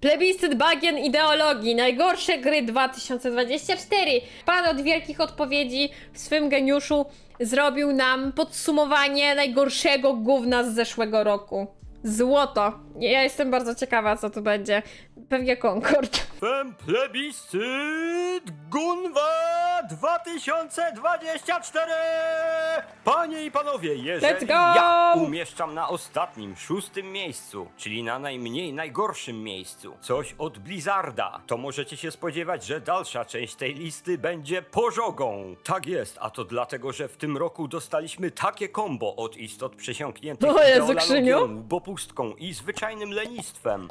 Plebiscyt bagien ideologii. Najgorsze gry 2024. Pan od wielkich odpowiedzi w swym geniuszu zrobił nam podsumowanie najgorszego gówna z zeszłego roku. Złoto. Ja jestem bardzo ciekawa, co tu będzie. Pewnie Concord. Plebiscyt Gunwa 2024! Panie i panowie, jeżeli Let's go! ja umieszczam na ostatnim, szóstym miejscu, czyli na najmniej najgorszym miejscu, coś od Blizzarda, to możecie się spodziewać, że dalsza część tej listy będzie pożogą. Tak jest, a to dlatego, że w tym roku dostaliśmy takie kombo od istot przesiąkniętych O Jezu, ideologią, Krzyniu. bopustką i zwyczajnym lenistwem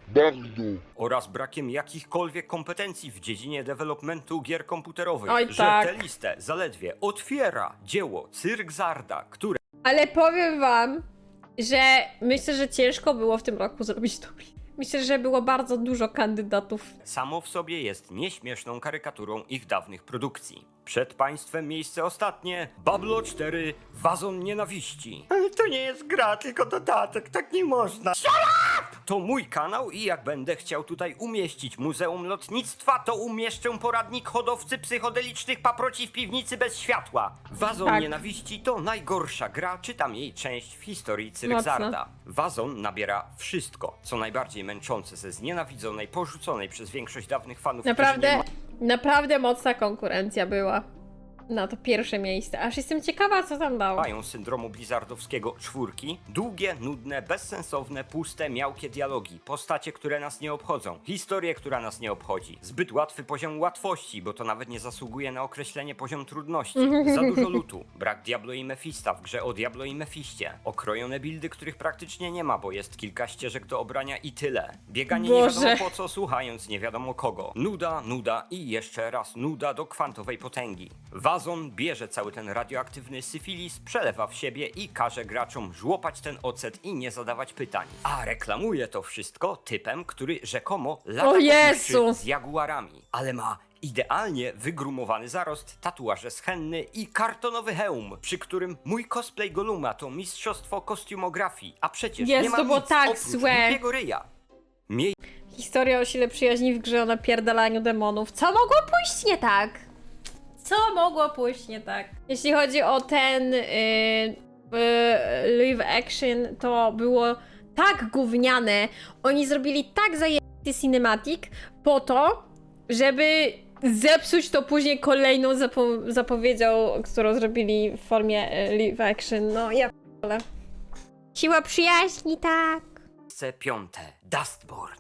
oraz brakiem jakichkolwiek kompetencji w dziedzinie developmentu gier komputerowych, Oj, że tak. tę listę zaledwie otwiera dzieło Cyrk Zarda, które Ale powiem wam, że myślę, że ciężko było w tym roku zrobić to. Myślę, że było bardzo dużo kandydatów. samo w sobie jest nieśmieszną karykaturą ich dawnych produkcji. Przed państwem miejsce ostatnie, Bablo 4, Wazon Nienawiści. Ale to nie jest gra, tylko dodatek, tak nie można. To mój kanał i jak będę chciał tutaj umieścić Muzeum Lotnictwa, to umieszczę poradnik hodowcy psychodelicznych paproci w piwnicy bez światła. Wazon Tak. Nienawiści to najgorsza gra, czytam jej część w historii Cyrk Mocno. Zarda. Wazon nabiera wszystko, co najbardziej męczące ze znienawidzonej, porzuconej przez większość dawnych fanów. którzy Naprawdę, nie naprawdę mocna konkurencja była na to pierwsze miejsce. Aż jestem ciekawa, co tam dało. mają syndromu blizzardowskiego czwórki, długie, nudne, bezsensowne, puste, miałkie dialogi, postacie, które nas nie obchodzą, historię, która nas nie obchodzi, zbyt łatwy poziom łatwości, bo to nawet nie zasługuje na określenie poziom trudności, za dużo lutu, brak Diablo i Mefista w grze o Diablo i Mefiście, okrojone buildy, których praktycznie nie ma, bo jest kilka ścieżek do obrania i tyle, bieganie nie Boże. wiadomo po co, słuchając nie wiadomo kogo, nuda, nuda i jeszcze raz nuda do kwantowej potęgi. Wazon bierze cały ten radioaktywny syfilis, przelewa w siebie i każe graczom żłopać ten ocet i nie zadawać pytań. A reklamuje to wszystko typem, który rzekomo lata Jezu! z jaguarami, ale ma idealnie wygrumowany zarost, tatuaże z henny i kartonowy hełm, przy którym mój cosplay Goluma to mistrzostwo kostiumografii, a przecież Jezu, nie ma to było nic tak oprócz złe. głupiego ryja. Miej Historia o sile przyjaźni w grze o napierdalaniu demonów. Co mogło pójść nie tak? Co mogło pójść nie tak? Jeśli chodzi o ten yy, yy, live action, to było tak gówniane. Oni zrobili tak zajęty cinematic po to, żeby zepsuć to później kolejną zapo- zapowiedzią, którą zrobili w formie yy, live action. No ja p***le. Siła przyjaźni, tak. Miejsce piąte. Dustborn.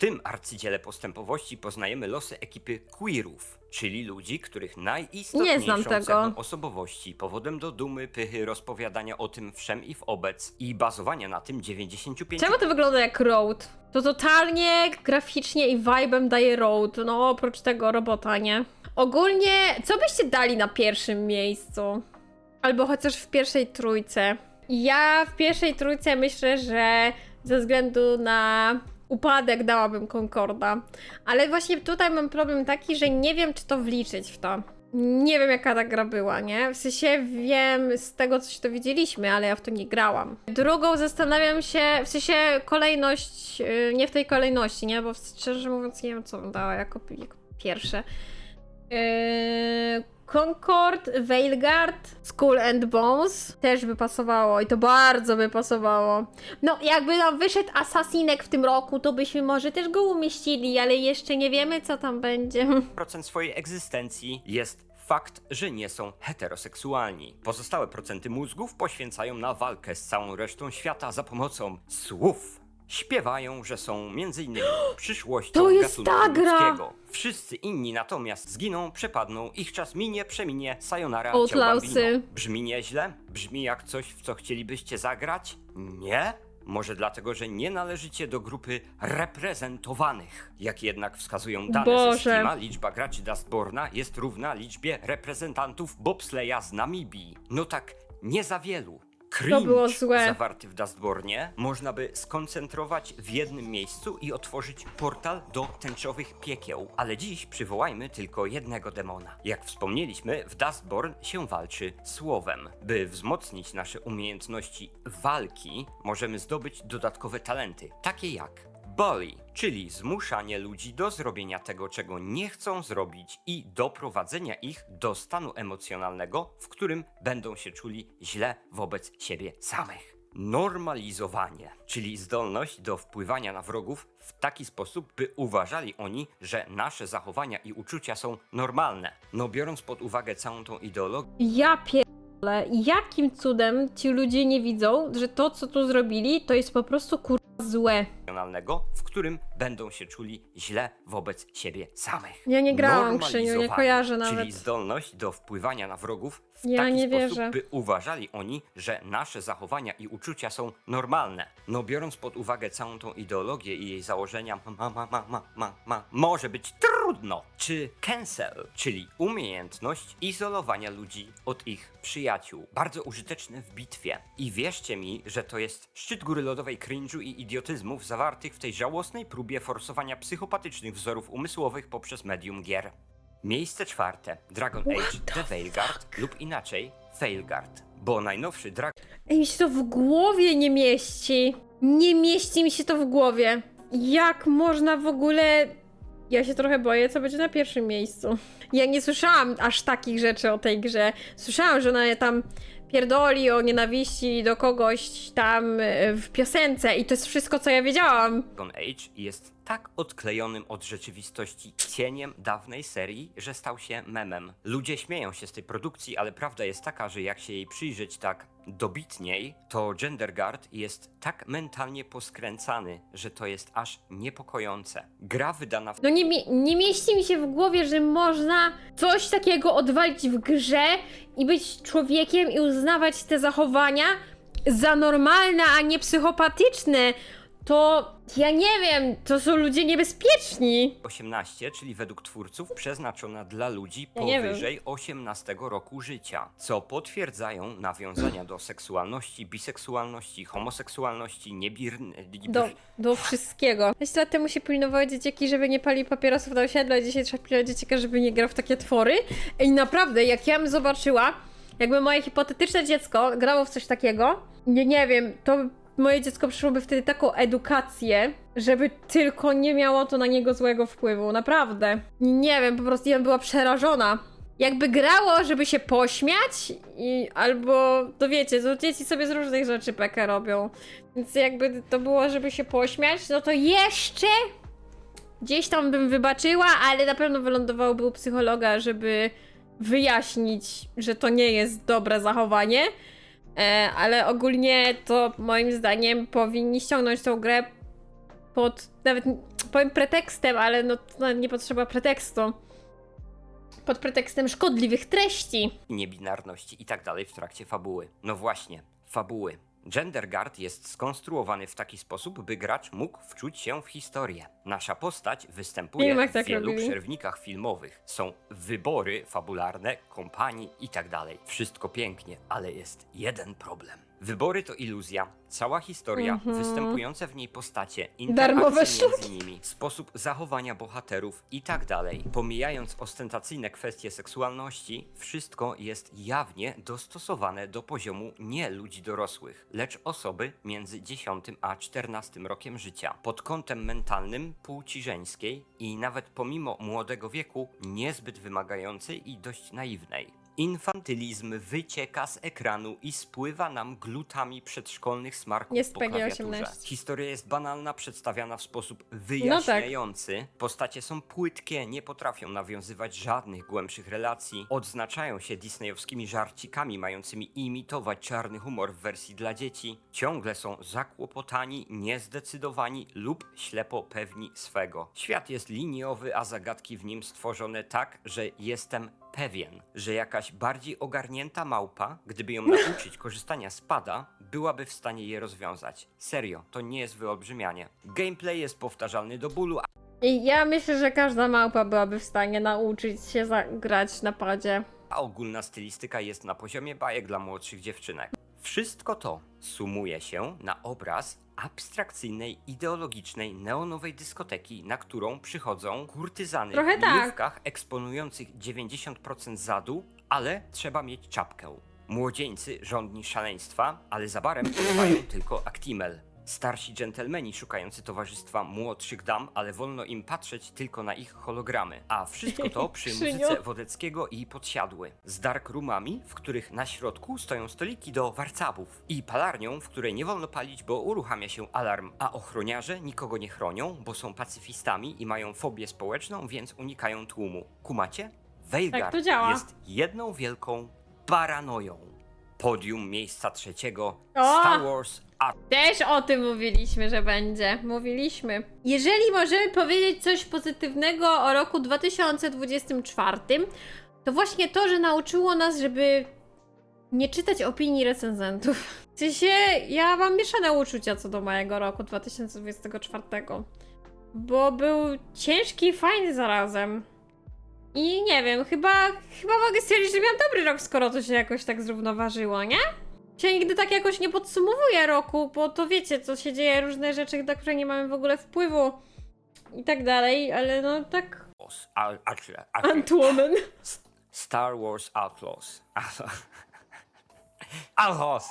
W tym arcydziele postępowości poznajemy losy ekipy queerów, czyli ludzi, których Nie najistotniejszą znam tego. cechą osobowości, powodem do dumy, pychy, rozpowiadania o tym wszem i wobec i bazowania na tym 95 Czemu to wygląda jak Road? To totalnie graficznie i vibe'em daje Road. No, oprócz tego robota, nie? Ogólnie, co byście dali na pierwszym miejscu? Albo chociaż w pierwszej trójce. Ja w pierwszej trójce myślę, że ze względu na upadek dałabym Concorda. Ale właśnie tutaj mam problem taki, że nie wiem, czy to wliczyć w to. Nie wiem, jaka ta gra była, nie? W sensie wiem z tego, co się dowiedzieliśmy, ale ja w to nie grałam. Drugą zastanawiam się, w sensie kolejność, yy, nie w tej kolejności, nie? Bo szczerze mówiąc, nie wiem, co bym dała jako, jako pierwsze. Yy, Concord, Veilguard, Skull and Bones też by pasowało i to bardzo by pasowało. No, jakby nam wyszedł Assassinek w tym roku, to byśmy może też go umieścili, ale jeszcze nie wiemy, co tam będzie. procent swojej egzystencji jest fakt, że nie są heteroseksualni. Pozostałe procenty mózgów poświęcają na walkę z całą resztą świata za pomocą słów. Śpiewają, że są między innymi przyszłością To jest gatunku ta gra! ludzkiego. Wszyscy inni natomiast zginą, przepadną, ich czas minie, przeminie, sayonara, Outlaws-y. ciao bambino. Brzmi nieźle? Brzmi jak coś, w co chcielibyście zagrać? Nie? Może dlatego, że nie należycie do grupy reprezentowanych. Jak jednak wskazują dane Boże. ze Steama, liczba graczy Dustborna jest równa liczbie reprezentantów bobsleja z Namibii. No tak, nie za wielu. Cringe było złe. zawarty w Dustbornie można by skoncentrować w jednym miejscu i otworzyć portal do tęczowych piekieł. Ale dziś przywołajmy tylko jednego demona. Jak wspomnieliśmy, w Dustborn się walczy słowem. By wzmocnić nasze umiejętności walki, możemy zdobyć dodatkowe talenty, takie jak bully, czyli zmuszanie ludzi do zrobienia tego, czego nie chcą zrobić i doprowadzenia ich do stanu emocjonalnego, w którym będą się czuli źle wobec siebie samych. Normalizowanie, czyli zdolność do wpływania na wrogów w taki sposób, by uważali oni, że nasze zachowania i uczucia są normalne. No biorąc pod uwagę całą tą ideologię, Ja pierdolę, jakim cudem ci ludzie nie widzą, że to, co tu zrobili, to jest po prostu kurwa złe. Emocjonalnego, w którym będą się czuli źle wobec siebie samych. Ja nie grałam, Krzyniu, nie kojarzę nawet. Czyli zdolność do wpływania na wrogów w Ja taki nie sposób, wierzę. by uważali oni, że nasze zachowania i uczucia są normalne. No biorąc pod uwagę całą tą ideologię i jej założenia, ma, ma, ma, ma, ma, ma, może być trudno. Czy cancel, czyli umiejętność izolowania ludzi od ich przyjaciół. Bardzo użyteczne w bitwie. I wierzcie mi, że to jest szczyt góry lodowej cringe'u i idiotyzmów zawartych w tej żałosnej próbie forsowania psychopatycznych wzorów umysłowych poprzez medium gier. Miejsce czwarte. Dragon Age The Veilguard lub inaczej Failguard. Bo najnowszy Dragon Ej, mi się to w głowie nie mieści. Nie mieści mi się to w głowie. Jak można w ogóle. Ja się trochę boję, co będzie na pierwszym miejscu. Ja nie słyszałam aż takich rzeczy o tej grze. Słyszałam, że ona tam pierdoli o nienawiści do kogoś tam e, w piosence i to jest wszystko, co ja wiedziałam. Age jest tak odklejonym od rzeczywistości cieniem dawnej serii, że stał się memem. Ludzie śmieją się z tej produkcji, ale prawda jest taka, że jak się jej przyjrzeć tak dobitniej, to Gender Guard jest tak mentalnie poskręcany, że to jest aż niepokojące. Gra wydana w No nie, nie mieści mi się w głowie, że można coś takiego odwalić w grze i być człowiekiem i uznawać te zachowania za normalne, a nie psychopatyczne. To ja nie wiem, to są ludzie niebezpieczni. 18, czyli według twórców przeznaczona dla ludzi Ja nie powyżej 18 roku życia, co potwierdzają nawiązania do seksualności, biseksualności, homoseksualności, niebirny... Do, do wszystkiego. 20 lat temu się pilnowały dzieciaki, żeby nie pali papierosów na osiedlu, a dzisiaj trzeba pilnować dzieciaka, żeby nie grał w takie twory. I naprawdę, jak ja bym zobaczyła, jakby moje hipotetyczne dziecko grało w coś takiego, nie, nie wiem, to moje dziecko przyszłoby wtedy taką edukację, żeby tylko nie miało to na niego złego wpływu. Naprawdę. Nie wiem, po prostu ja bym była przerażona. Jakby grało, żeby się pośmiać, i, albo, to wiecie, to dzieci sobie z różnych rzeczy pekę robią. Więc jakby to było, żeby się pośmiać, no to jeszcze gdzieś tam bym wybaczyła, ale na pewno wylądowałby u psychologa, żeby wyjaśnić, że to nie jest dobre zachowanie. E, ale ogólnie to moim zdaniem powinni ściągnąć tą grę pod nawet powiem pretekstem, ale no nie potrzeba pretekstu. Pod pretekstem szkodliwych treści. niebinarności i tak dalej w trakcie fabuły. No właśnie, fabuły. Gender Guard jest skonstruowany w taki sposób, by gracz mógł wczuć się w historię. Nasza postać występuje w tak wielu robili. przerwnikach filmowych. Są wybory fabularne, kompanii i tak. Wszystko pięknie, ale jest jeden problem. Wybory to iluzja, cała historia, Mhm. występujące w niej postacie, Darmowe interakcje między nimi, sposób zachowania bohaterów i tak dalej. Pomijając ostentacyjne kwestie seksualności, wszystko jest jawnie dostosowane do poziomu nie ludzi dorosłych, lecz osoby między 10 a 14 rokiem życia. Pod kątem mentalnym płci żeńskiej i nawet pomimo młodego wieku niezbyt wymagającej i dość naiwnej. Infantylizm wycieka z ekranu i spływa nam glutami przedszkolnych smarków Jest po PG-18. klawiaturze. Historia jest banalna, przedstawiana w sposób No tak. wyjaśniający. Postacie są płytkie, nie potrafią nawiązywać żadnych głębszych relacji. Odznaczają się disneyowskimi żarcikami mającymi imitować czarny humor w wersji dla dzieci. Ciągle są zakłopotani, niezdecydowani lub ślepo pewni swego. Świat jest liniowy, a zagadki w nim stworzone tak, że jestem pewien, że jakaś bardziej ogarnięta małpa, gdyby ją nauczyć korzystania z pada, byłaby w stanie je rozwiązać. Serio, to nie jest wyolbrzymianie. Gameplay jest powtarzalny do bólu, I ja myślę, że każda małpa byłaby w stanie nauczyć się zagrać na padzie. a ogólna stylistyka jest na poziomie bajek dla młodszych dziewczynek. Wszystko to sumuje się na obraz abstrakcyjnej, ideologicznej, neonowej dyskoteki, na którą przychodzą kurtyzany Trochę w tak. mijówkach eksponujących 90% zadu, ale trzeba mieć czapkę. Młodzieńcy żądni szaleństwa, ale za barem trwają tylko Actimel. Starsi dżentelmeni szukający towarzystwa młodszych dam, ale wolno im patrzeć tylko na ich hologramy. A wszystko to przy Krzynio. muzyce Wodeckiego i Podsiadły. Z dark roomami, w których na środku stoją stoliki do warcabów. I palarnią, w której nie wolno palić, bo uruchamia się alarm. A ochroniarze nikogo nie chronią, bo są pacyfistami i mają fobię społeczną, więc unikają tłumu. Kumacie? Veilguard Tak to działa. jest jedną wielką paranoją. Podium miejsca trzeciego O! Star Wars a Też o tym mówiliśmy, że będzie. Mówiliśmy. Jeżeli możemy powiedzieć coś pozytywnego o roku 2024, to właśnie to, że nauczyło nas, żeby nie czytać opinii recenzentów. W sensie, ja mam mieszane uczucia co do mojego roku 2024. Bo był ciężki i fajny zarazem. I nie wiem, chyba, chyba mogę stwierdzić, że miałam dobry rok, skoro to się jakoś tak zrównoważyło, nie? Się nigdy tak jakoś nie podsumowuje roku, bo to wiecie, co się dzieje, różne rzeczy, na które nie mamy w ogóle wpływu i tak dalej, ale no tak... Antwoman. Star Wars Outlaws. Outlaws!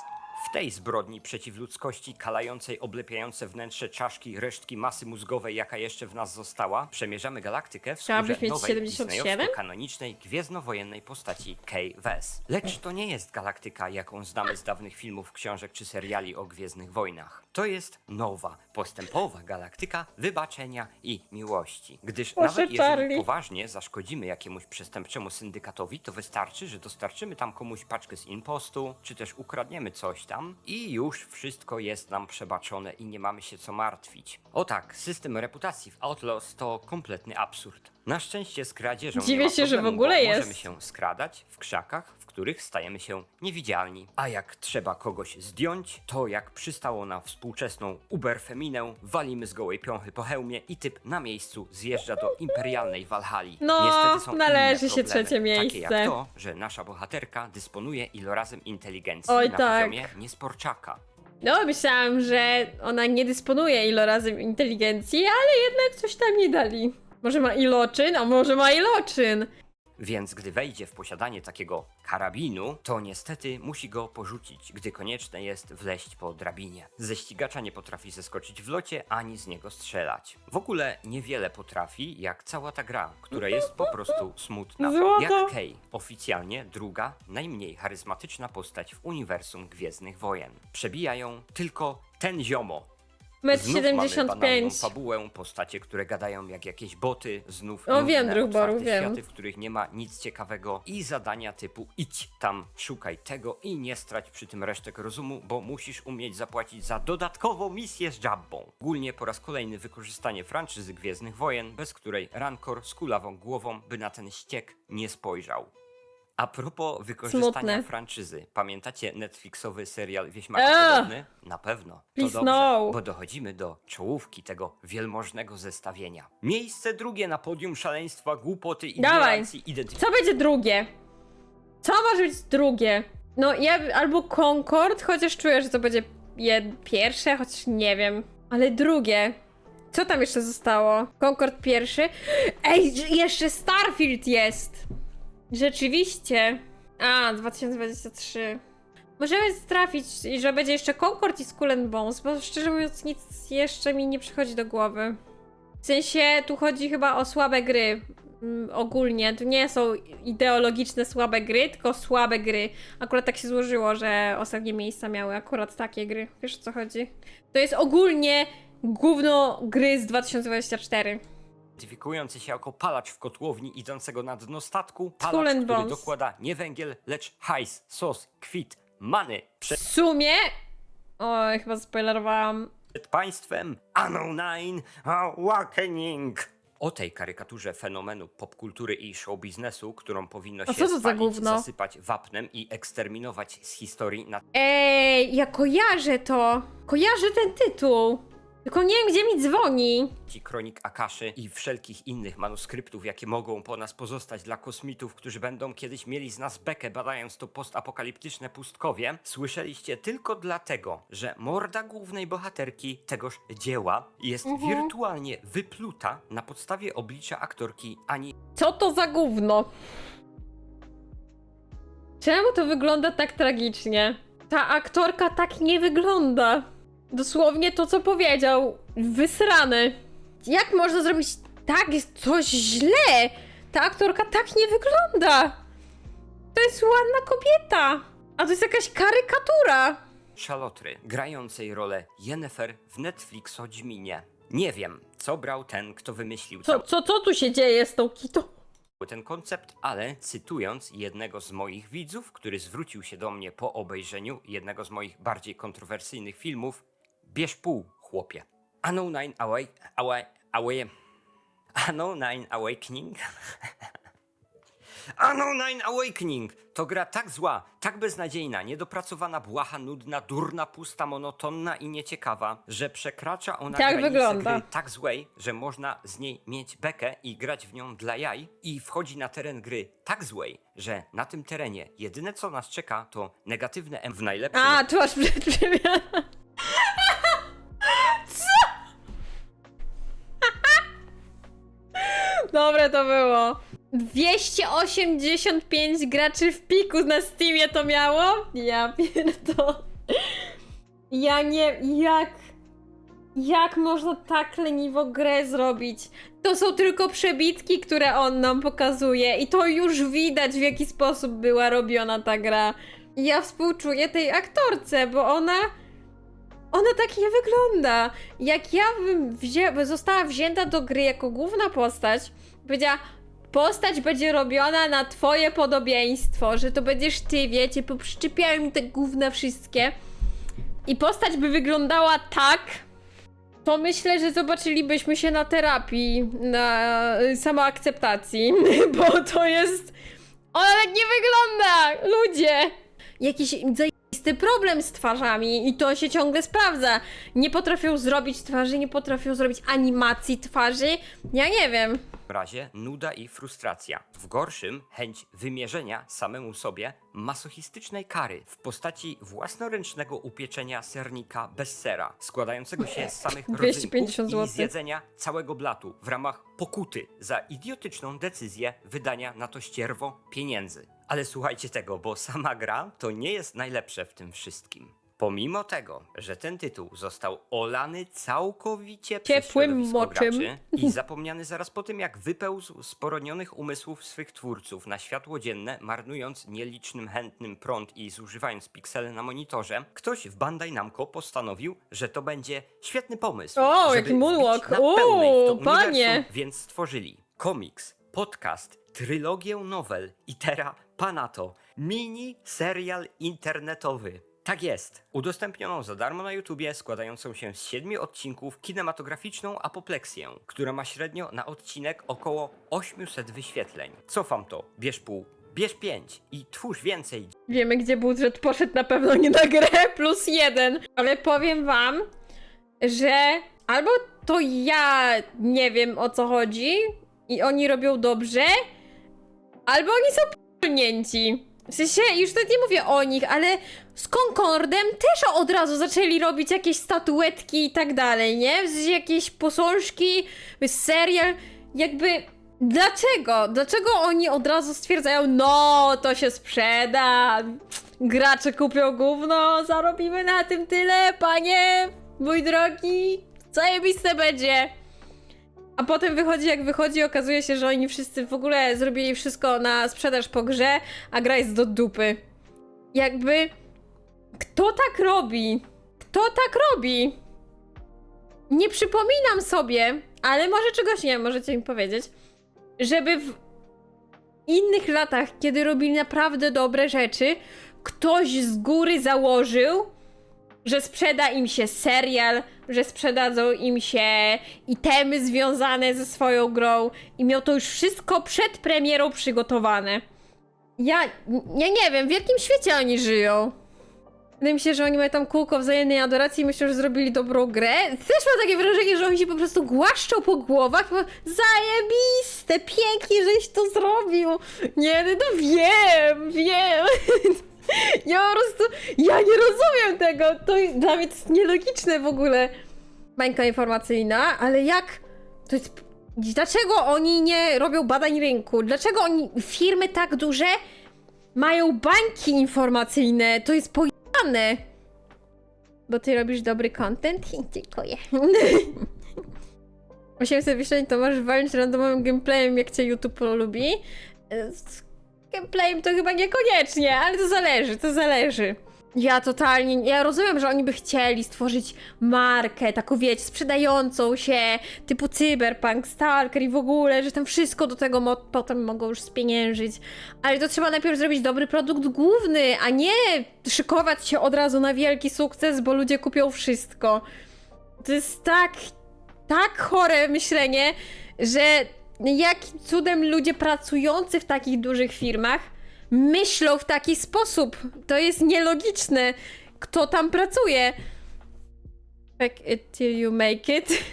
W tej zbrodni przeciw ludzkości, kalającej oblepiające wnętrze czaszki resztki masy mózgowej, jaka jeszcze w nas została, przemierzamy galaktykę w Chciałabyś skórze mieć nowej 77? kanonicznej gwiezdnowojennej postaci Kay Wes. Lecz to nie jest galaktyka, jaką znamy z dawnych filmów, książek czy seriali o Gwiezdnych Wojnach. To jest nowa, postępowa galaktyka wybaczenia i miłości. Gdyż Proszę, nawet jeżeli Charlie. poważnie zaszkodzimy jakiemuś przestępczemu syndykatowi, to wystarczy, że dostarczymy tam komuś paczkę z impostu, czy też ukradniemy coś tam i już wszystko jest nam przebaczone i nie mamy się co martwić. O tak, system reputacji w Outlaws to kompletny absurd. Na szczęście z kradzieżą Dziwię nie ma się, że w problemu, ogóle bo jest. Możemy się skradać w krzakach, w których stajemy się niewidzialni. A jak trzeba kogoś zdjąć, to jak przystało na współczesną uberfeminę, walimy z gołej piąchy po hełmie i typ na miejscu zjeżdża do imperialnej Walhali. No, Niestety są należy inne się problemy, trzecie Takie miejsce. jak to, że nasza bohaterka dysponuje ilorazem inteligencji Oj, na tak. poziomie niesporczaka. No, myślałam, że ona nie dysponuje ilorazem inteligencji, ale jednak coś tam nie dali. Może ma iloczyn, a może ma iloczyn. Więc gdy wejdzie w posiadanie takiego karabinu, to niestety musi go porzucić, gdy konieczne jest wleść po drabinie. Ze ścigacza nie potrafi zeskoczyć w locie, ani z niego strzelać. W ogóle niewiele potrafi, jak cała ta gra, która jest po prostu smutna. Złoto. Jak Kay, oficjalnie druga, najmniej charyzmatyczna postać w uniwersum Gwiezdnych Wojen. Przebija ją tylko ten ziomo, Metr Znów mamy banalną 75. fabułę, postacie, które gadają jak jakieś boty, znów O, nudne, wiem, Druchboru, otwarte wiem. światy, w których nie ma nic ciekawego i zadania typu idź tam, szukaj tego i nie strać przy tym resztek rozumu, bo musisz umieć zapłacić za dodatkową misję z Jabbą. Ogólnie po raz kolejny wykorzystanie franczyzy Gwiezdnych Wojen, bez której Rancor z kulawą głową by na ten ściek nie spojrzał. A propos wykorzystania Smutne. franczyzy, pamiętacie Netflixowy serial Wieśmaka Eee! Podobny? Na pewno. To Please dobrze, no. bo dochodzimy do czołówki tego wielmożnego zestawienia. Miejsce drugie na podium szaleństwa, głupoty, ignorancji, identyfikacji. Co będzie drugie? Co może być drugie? No ja albo Concord, chociaż czuję, że to będzie jed pierwsze, chociaż nie wiem. Ale drugie. Co tam jeszcze zostało? Concord pierwszy. Ej, jeszcze Starfield jest! Rzeczywiście. A, 2023. Możemy trafić, że będzie jeszcze Concord i Skull and Bones, bo szczerze mówiąc nic jeszcze mi nie przychodzi do głowy. W sensie tu chodzi chyba o słabe gry. Mm, ogólnie. Tu nie są ideologiczne słabe gry, tylko słabe gry. Akurat tak się złożyło, że ostatnie miejsca miały akurat takie gry. Wiesz o co chodzi? To jest ogólnie gówno gry z 2024. identyfikujący się jako palacz w kotłowni idącego na dno statku, Skull palacz, and który Bones. dokłada nie węgiel, lecz hajs, sos, kwit, many W sumie... Oj, chyba spoilerowałam. przed państwem Anno 9 Awakening. O tej karykaturze fenomenu popkultury i show biznesu, którą powinno co się to za spalić, gówno? zasypać wapnem i eksterminować z historii na Ej, ja kojarzę to. Kojarzę ten tytuł. Tylko nie wiem, gdzie mi dzwoni. ci kronik Akaszy i wszelkich innych manuskryptów, jakie mogą po nas pozostać dla kosmitów, którzy będą kiedyś mieli z nas bekę, badając to postapokaliptyczne pustkowie, słyszeliście tylko dlatego, że morda głównej bohaterki tegoż dzieła jest wirtualnie wypluta na podstawie oblicza aktorki Ani Co to za gówno? Czemu to wygląda tak tragicznie? Ta aktorka tak nie wygląda. Dosłownie to, co powiedział. Wysrany. Jak można zrobić tak jest coś źle? Ta aktorka tak nie wygląda. To jest ładna kobieta. A to jest jakaś karykatura. Szalotry, grającej rolę Jennifer w Netflix Dźminie. Nie wiem, co brał ten, kto wymyślił Co, cały co, co tu się dzieje z tą kitą? ten koncept, ale cytując jednego z moich widzów, który zwrócił się do mnie po obejrzeniu jednego z moich bardziej kontrowersyjnych filmów, bierz pół, chłopie. Anno 9 Away... Away... Away... Anno 9 Awakening... Anno 9 Awakening to gra tak zła, tak beznadziejna, niedopracowana, błaha, nudna, durna, pusta, monotonna i nieciekawa, że przekracza ona Tak granice wygląda. gry tak złej, że można z niej mieć bekę i grać w nią dla jaj i wchodzi na teren gry tak złej, że na tym terenie jedyne co nas czeka to negatywne M w najlepszym A, tu masz przed. Dobre to było. 285 graczy w piku na Steamie to miało? Ja pierdolę. Ja nie... Jak... Jak można tak leniwo grę zrobić? To są tylko przebitki, które on nam pokazuje i to już widać w jaki sposób była robiona ta gra. Ja współczuję tej aktorce, bo ona. Ona tak nie wygląda. Jak ja bym wzię- została wzięta do gry jako główna postać, powiedziała, postać będzie robiona na twoje podobieństwo, że to będziesz ty, wiecie, poprzyczepiają mi te gówna wszystkie. I postać by wyglądała tak, to myślę, że zobaczylibyśmy się na terapii, na y, samoakceptacji, bo to jest... Ona tak nie wygląda! Ludzie! Jakiś zajisty problem z twarzami i to się ciągle sprawdza. Nie potrafią zrobić twarzy, nie potrafią zrobić animacji twarzy. Ja nie wiem. Razie nuda i frustracja. W gorszym chęć wymierzenia samemu sobie masochistycznej kary w postaci własnoręcznego upieczenia sernika bez sera, składającego się z samych 250 rodzynków zł. i zjedzenia całego blatu w ramach pokuty za idiotyczną decyzję wydania na to ścierwo pieniędzy. Ale słuchajcie tego, bo sama gra to nie jest najlepsze w tym wszystkim. Pomimo tego, że ten tytuł został olany całkowicie przez Ciepłym środowisko moczem. graczy i zapomniany zaraz po tym, jak wypełzł z poronionych umysłów swych twórców na światło dzienne, marnując nielicznym chętnym prąd i zużywając piksele na monitorze, ktoś w Bandai Namco postanowił, że to będzie świetny pomysł. O, żeby jaki moonwalk. na pełnej w to O, panie. uniwersum, Więc stworzyli komiks, podcast, trylogię nowel i teraz pana to mini serial internetowy. Tak jest. Udostępnioną za darmo na YouTubie, składającą się z siedmiu odcinków kinematograficzną apopleksję, która ma średnio na odcinek około 800 wyświetleń. Cofam to. Bierz pół, bierz pięć i twórz więcej. Wiemy, gdzie budżet poszedł na pewno nie na grę, plus jeden. Ale powiem wam, że albo to ja nie wiem o co chodzi i oni robią dobrze, albo oni są p***nięci. W sensie, już nawet nie mówię o nich, ale z Concordem też od razu zaczęli robić jakieś statuetki i tak dalej, nie? W sensie jakieś posążki, serial, jakby... Dlaczego? Dlaczego oni od razu stwierdzają, no to się sprzeda, gracze kupią gówno, zarobimy na tym tyle, panie, mój drogi, zajebiste będzie. A potem wychodzi jak wychodzi, okazuje się, że oni wszyscy w ogóle zrobili wszystko na sprzedaż po grze, a gra jest do dupy. Jakby, kto tak robi? Kto tak robi? Nie przypominam sobie, ale może czegoś nie, możecie mi powiedzieć, żeby w innych latach, kiedy robili naprawdę dobre rzeczy, ktoś z góry założył, że sprzeda im się serial, że sprzedadzą im się itemy związane ze swoją grą i miał to już wszystko przed premierą przygotowane. Ja, ja nie wiem, w jakim świecie oni żyją. Wydaje mi się, że oni mają tam kółko wzajemnej adoracji i myślą, że zrobili dobrą grę. Też mam takie wrażenie, że oni się po prostu głaszczą po głowach. Zajebiste, pięknie, żeś to zrobił. Nie, no wiem, wiem. Ja po prostu, ja nie rozumiem tego. To dla mnie to jest nielogiczne w ogóle. Bańka informacyjna, ale jak, to jest, dlaczego oni nie robią badań rynku? Dlaczego oni, firmy tak duże mają bańki informacyjne? To jest pojebane. Bo ty robisz dobry content dziękuję. 800 wyśleń to możesz walczyć randomowym gameplayem, jak cię YouTube polubi. Gameplayem to chyba niekoniecznie, ale to zależy, to zależy. Ja totalnie, ja rozumiem, że oni by chcieli stworzyć markę, taką wiecie, sprzedającą się, typu Cyberpunk, Stalker i w ogóle, że tam wszystko do tego mo- potem mogą już spieniężyć. Ale to trzeba najpierw zrobić dobry produkt główny, a nie szykować się od razu na wielki sukces, bo ludzie kupią wszystko. To jest tak, tak chore myślenie, że jakim cudem ludzie pracujący w takich dużych firmach myślą w taki sposób. To jest nielogiczne. Kto tam pracuje? Fake it till you make it.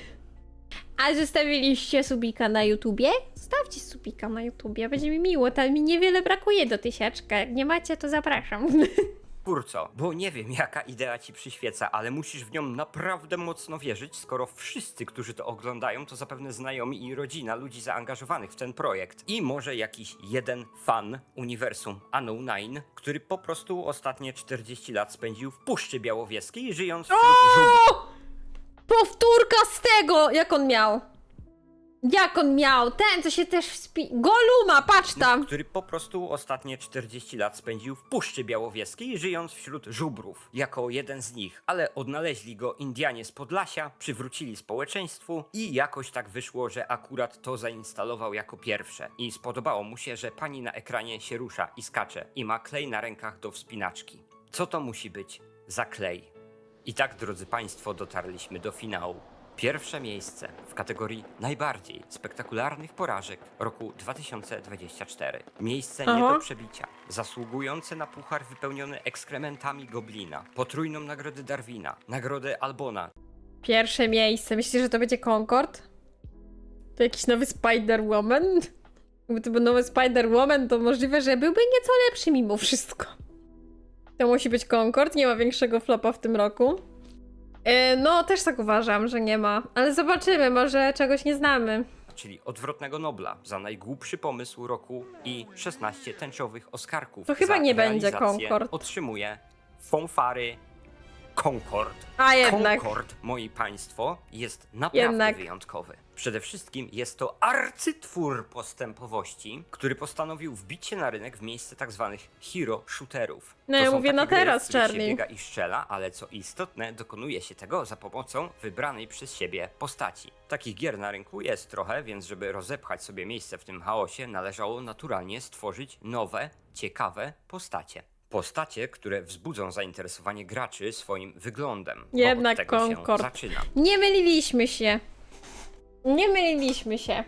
A zostawiliście subika na YouTubie? Zostawcie subika na YouTubie, będzie mi miło. Tam mi niewiele brakuje do tysiaczka. Jak nie macie, to zapraszam. Kurco, bo nie wiem jaka idea ci przyświeca, ale musisz w nią naprawdę mocno wierzyć, skoro wszyscy, którzy to oglądają, to zapewne znajomi i rodzina ludzi zaangażowanych w ten projekt. I może jakiś jeden fan uniwersum Unknown Nine, który po prostu ostatnie 40 lat spędził w Puszczy Białowieskiej, żyjąc wśród! Powtórka z tego! Jak on miał? Jak on miał? Ten, co się też spi... Goluma, patrz tam! który po prostu ostatnie 40 lat spędził w Puszczy Białowieskiej, żyjąc wśród żubrów, jako jeden z nich, ale odnaleźli go Indianie z Podlasia, przywrócili społeczeństwu i jakoś tak wyszło, że akurat to zainstalował jako pierwsze. I spodobało mu się, że pani na ekranie się rusza i skacze i ma klej na rękach do wspinaczki. Co to musi być za klej? I tak, drodzy Państwo, dotarliśmy do finału. Pierwsze miejsce w kategorii najbardziej spektakularnych porażek roku 2024. Miejsce nie Aha. do przebicia, zasługujące na puchar wypełniony ekskrementami Goblina, potrójną nagrodę Darwina, nagrodę Albona, Pierwsze miejsce. Myślisz, że to będzie Concord? To jakiś nowy Spider-Woman? Gdyby to był nowy Spider-Woman, to możliwe, że byłby nieco lepszy mimo wszystko. To musi być Concord, nie ma większego flopa w tym roku. E, no, też tak uważam, że nie ma. Ale zobaczymy, może czegoś nie znamy. czyli odwrotnego Nobla za najgłupszy pomysł roku i 16 tęczowych Oscarków. To chyba za nie będzie realizację Concord. Otrzymuje Fonfary Concord. A jednak. Concord, moi państwo, jest naprawdę Jednak. wyjątkowy. Przede wszystkim jest to arcytwór postępowości, który postanowił wbić się na rynek w miejsce tak zwanych hero shooterów. No To ja są mówię takie na gry, teraz, w których się biega i strzela, ale co istotne, dokonuje się tego za pomocą wybranej przez siebie postaci. Takich gier na rynku jest trochę, więc żeby rozepchać sobie miejsce w tym chaosie, należało naturalnie stworzyć nowe, ciekawe postacie. Postacie, które wzbudzą zainteresowanie graczy swoim wyglądem. bo Jednak Concord. zaczyna. Nie myliliśmy się. Nie myliliśmy się.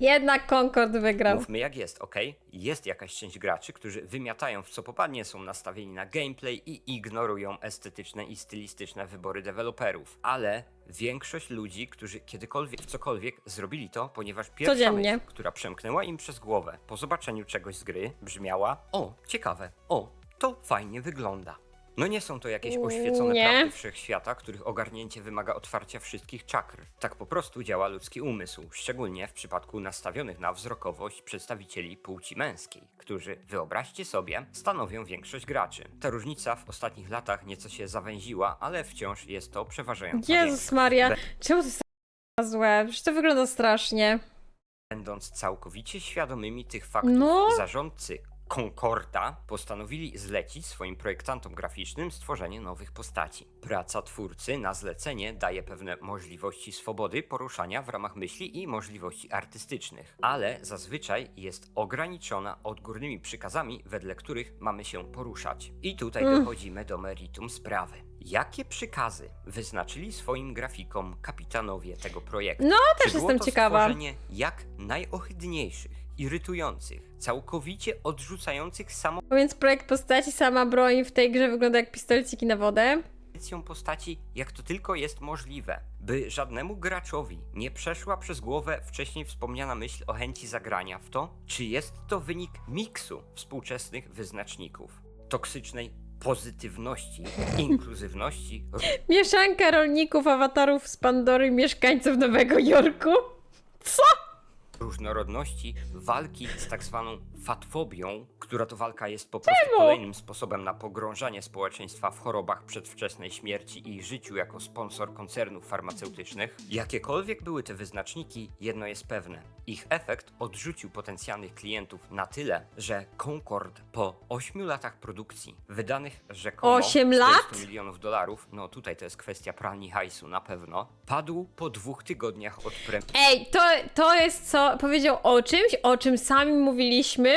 Jednak Concord wygrał. Mówmy jak jest, ok? Jest jakaś część graczy, którzy wymiatają w co popadnie, są nastawieni na gameplay i ignorują estetyczne i stylistyczne wybory deweloperów. Ale większość ludzi, którzy kiedykolwiek w cokolwiek zrobili to, ponieważ pierwsza Codziennie. myśl, która przemknęła im przez głowę po zobaczeniu czegoś z gry, brzmiała: O, ciekawe, o, to fajnie wygląda. No nie są to jakieś oświecone Nie. prawdy wszechświata, których ogarnięcie wymaga otwarcia wszystkich czakr. Tak po prostu działa ludzki umysł, szczególnie w przypadku nastawionych na wzrokowość przedstawicieli płci męskiej, którzy, wyobraźcie sobie, stanowią większość graczy. Ta różnica w ostatnich latach nieco się zawęziła, ale wciąż jest to przeważająca Jezus większość. Maria, Be- czemu to jest tak złe? Przecież to wygląda strasznie. Będąc całkowicie świadomymi tych faktów, No. zarządcy Concorda postanowili zlecić swoim projektantom graficznym stworzenie nowych postaci. Praca twórcy na zlecenie daje pewne możliwości swobody poruszania w ramach myśli i możliwości artystycznych, ale zazwyczaj jest ograniczona odgórnymi przykazami, wedle których mamy się poruszać. I tutaj Mm. dochodzimy do meritum sprawy. Jakie przykazy wyznaczyli swoim grafikom kapitanowie tego projektu? No, Czy też było jestem to ciekawa. stworzenie jak najohydniejszych, irytujących, całkowicie odrzucających samą No Więc projekt postaci sama broń w tej grze wygląda jak pistoleciki na wodę. edycją postaci, jak to tylko jest możliwe, by żadnemu graczowi nie przeszła przez głowę wcześniej wspomniana myśl o chęci zagrania w to, czy jest to wynik miksu współczesnych wyznaczników, toksycznej pozytywności, inkluzywności, Mieszanka rolników, awatarów z Pandory, mieszkańców Nowego Jorku. Co? Różnorodności, walki z tak zwaną fatfobią, która to walka jest po prostu kolejnym sposobem na pogrążanie społeczeństwa w chorobach przedwczesnej śmierci i życiu jako sponsor koncernów farmaceutycznych. Jakiekolwiek były te wyznaczniki, jedno jest pewne. Ich efekt odrzucił potencjalnych klientów na tyle, że Concord po 8 latach produkcji, wydanych rzekomo Osiem 400 lat? milionów dolarów, no tutaj to jest kwestia pralni hajsu na pewno, padł po dwóch tygodniach od premiery. Ej, to, to jest co powiedział o czymś, o czym sami mówiliśmy,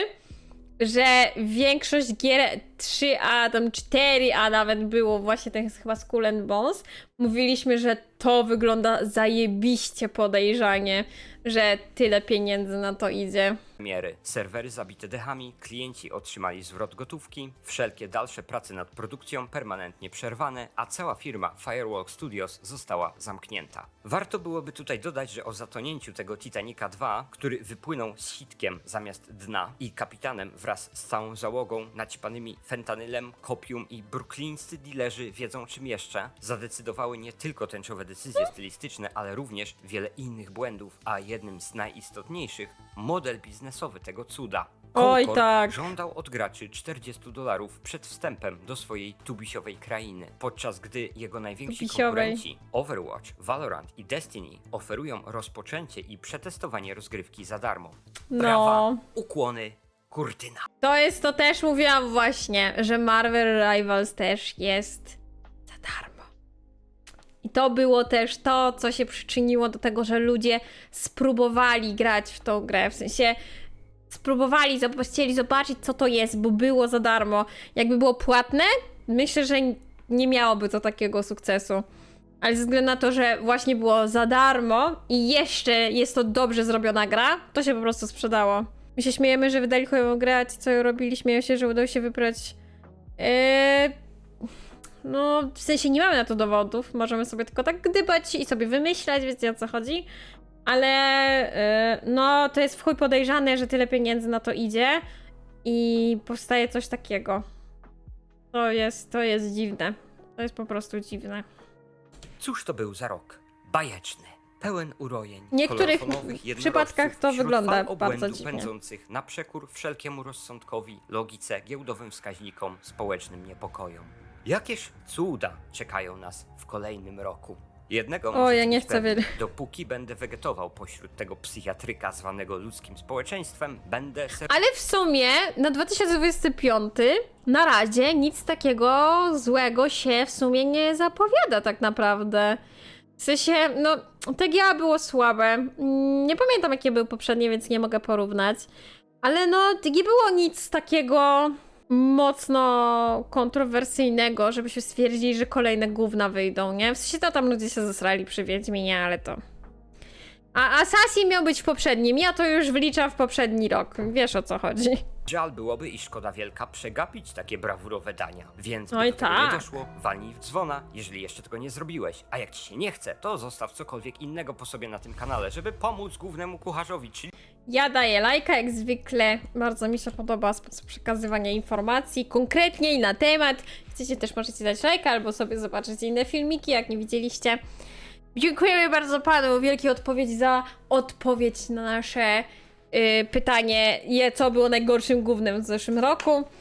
że większość gier 3A, tam 4A nawet było właśnie ten chyba Skull and Bones. Mówiliśmy, że to wygląda zajebiście podejrzanie, że tyle pieniędzy na to idzie. premiery. Serwery zabite dechami, klienci otrzymali zwrot gotówki, wszelkie dalsze prace nad produkcją permanentnie przerwane, a cała firma Firewalk Studios została zamknięta. Warto byłoby tutaj dodać, że o zatonięciu tego Titanica 2, który wypłynął z sitkiem zamiast dna i kapitanem wraz z całą załogą naćpanymi fentanylem, kopium i brooklyńscy dilerzy wiedzą czym jeszcze, zadecydowały nie tylko tęczowe decyzje stylistyczne, ale również wiele innych błędów, a jednym z najistotniejszych model biznesowy tego cuda. Oj, Concord tak. żądał od graczy 40 dolarów przed wstępem do swojej tubisiowej krainy, podczas gdy jego najwięksi Tubisiowej. konkurenci Overwatch, Valorant i Destiny oferują rozpoczęcie i przetestowanie rozgrywki za darmo. Brawa, No. ukłony, kurtyna. To jest, to też mówiłam właśnie, że Marvel Rivals też jest za darmo. I to było też to, co się przyczyniło do tego, że ludzie spróbowali grać w tą grę. W sensie spróbowali, chcieli zobaczyć, co to jest, bo było za darmo. Jakby było płatne, myślę, że nie miałoby to takiego sukcesu. Ale ze względu na to, że właśnie było za darmo i jeszcze jest to dobrze zrobiona gra, to się po prostu sprzedało. My się śmiejemy, że wydali a ci co ją robili śmieją się, że udało się wybrać. Eee, no, w sensie nie mamy na to dowodów. Możemy sobie tylko tak gdybać i sobie wymyślać, wiecie o co chodzi. Ale e, no, to jest w chuj podejrzane, że tyle pieniędzy na to idzie i powstaje coś takiego. To jest, to jest dziwne. To jest po prostu dziwne. Cóż to był za rok? Bajeczny. Pełen urojeń. W niektórych przypadkach to wśród wygląda fal bardzo obłędu dziwnie. pędzących na przekór wszelkiemu rozsądkowi, logice, giełdowym wskaźnikom, społecznym niepokojom. Jakież cuda czekają nas w kolejnym roku. Jednego O, ja nie być chcę wiedzieć. Dopóki będę wegetował pośród tego psychiatryka zwanego ludzkim społeczeństwem, będę ser... Ale w sumie na 2025 na razie nic takiego złego się w sumie nie zapowiada tak naprawdę. W sensie, no, TGA było słabe. Mm, Nie pamiętam jakie były poprzednie, więc nie mogę porównać. Ale no, nie było nic takiego mocno kontrowersyjnego, żebyśmy stwierdzili, że kolejne gówna wyjdą, nie? W sensie to tam ludzie się zesrali przy Wiedźminie, ale to... A Assassin miał być w poprzednim, ja to już wliczam w poprzedni rok. Wiesz o co chodzi. Żal byłoby i szkoda wielka przegapić takie brawurowe dania. Więc by Oj, do tego tak. nie doszło, walnij w dzwona, jeżeli jeszcze tego nie zrobiłeś. A jak ci się nie chce, to zostaw cokolwiek innego po sobie na tym kanale, żeby pomóc głównemu kucharzowi, czyli Ja daję lajka jak zwykle. Bardzo mi się podoba sposób przekazywania informacji konkretniej na temat. Chcecie też możecie dać lajka albo sobie zobaczyć inne filmiki, jak nie widzieliście. Dziękujemy bardzo panu Wielkiej Odpowiedzi za odpowiedź na nasze y, pytanie, je, co było najgorszym głównym w zeszłym roku.